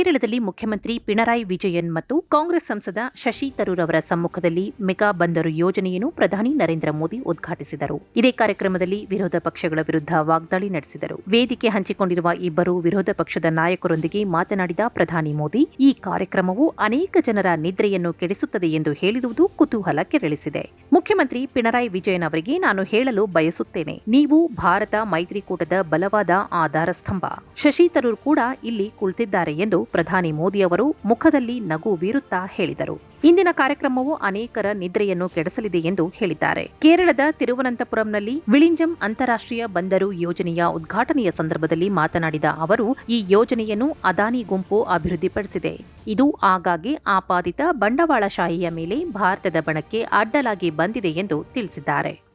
ಕೇರಳದಲ್ಲಿ ಮುಖ್ಯಮಂತ್ರಿ ಪಿಣರಾಯಿ ವಿಜಯನ್ ಮತ್ತು ಕಾಂಗ್ರೆಸ್ ಸಂಸದ ಶಶಿ ತರೂರ್ ಅವರ ಸಮ್ಮುಖದಲ್ಲಿ ಮೆಗಾ ಬಂದರು ಯೋಜನೆಯನ್ನು ಪ್ರಧಾನಿ ನರೇಂದ್ರ ಮೋದಿ ಉದ್ಘಾಟಿಸಿದರು. ಇದೇ ಕಾರ್ಯಕ್ರಮದಲ್ಲಿ ವಿರೋಧ ಪಕ್ಷಗಳ ವಿರುದ್ಧ ವಾಗ್ದಾಳಿ ನಡೆಸಿದರು. ವೇದಿಕೆ ಹಂಚಿಕೊಂಡಿರುವ ಇಬ್ಬರು ವಿರೋಧ ಪಕ್ಷದ ನಾಯಕರೊಂದಿಗೆ ಮಾತನಾಡಿದ ಪ್ರಧಾನಿ ಮೋದಿ, ಈ ಕಾರ್ಯಕ್ರಮವು ಅನೇಕ ಜನರ ನಿದ್ರೆಯನ್ನು ಕೆಡಿಸುತ್ತದೆ ಎಂದು ಹೇಳಿರುವುದು ಕುತೂಹಲ ಕೆರಳಿಸಿದೆ. ಮುಖ್ಯಮಂತ್ರಿ ಪಿಣರಾಯಿ ವಿಜಯನ್ ಅವರಿಗೆ ನಾನು ಹೇಳಲು ಬಯಸುತ್ತೇನೆ, ನೀವು ಭಾರತ ಮೈತ್ರಿಕೂಟದ ಬಲವಾದ ಆಧಾರ ಸ್ತಂಭ ಶಶಿ ತರೂರ್ ಕೂಡ ಇಲ್ಲಿ ಕುಳಿತಿದ್ದಾರೆ ಎಂದು ಪ್ರಧಾನಿ ಮೋದಿ ಅವರು ಮುಖದಲ್ಲಿ ನಗು ಬೀರುತ್ತಾ ಹೇಳಿದರು. ಇಂದಿನ ಕಾರ್ಯಕ್ರಮವು ಅನೇಕರ ನಿದ್ರೆಯನ್ನು ಕೆಡಿಸಲಿದೆ ಎಂದು ಹೇಳಿದ್ದಾರೆ. ಕೇರಳದ ತಿರುವನಂತಪುರಂನಲ್ಲಿ ವಿಳಿಂಜಂ ಅಂತಾರಾಷ್ಟ್ರೀಯ ಬಂದರು ಯೋಜನೆಯ ಉದ್ಘಾಟನೆಯ ಸಂದರ್ಭದಲ್ಲಿ ಮಾತನಾಡಿದ ಅವರು, ಈ ಯೋಜನೆಯನ್ನು ಅದಾನಿ ಗುಂಪು ಅಭಿವೃದ್ಧಿಪಡಿಸಿದೆ. ಇದು ಆಗಾಗ್ಗೆ ಆಪಾದಿತ ಬಂಡವಾಳಶಾಹಿಯ ಮೇಲೆ ಭಾರತದ ಬಣಕ್ಕೆ ಅಡ್ಡಲಾಗಿ ಬಂದಿದೆ ಎಂದು ತಿಳಿಸಿದ್ದಾರೆ.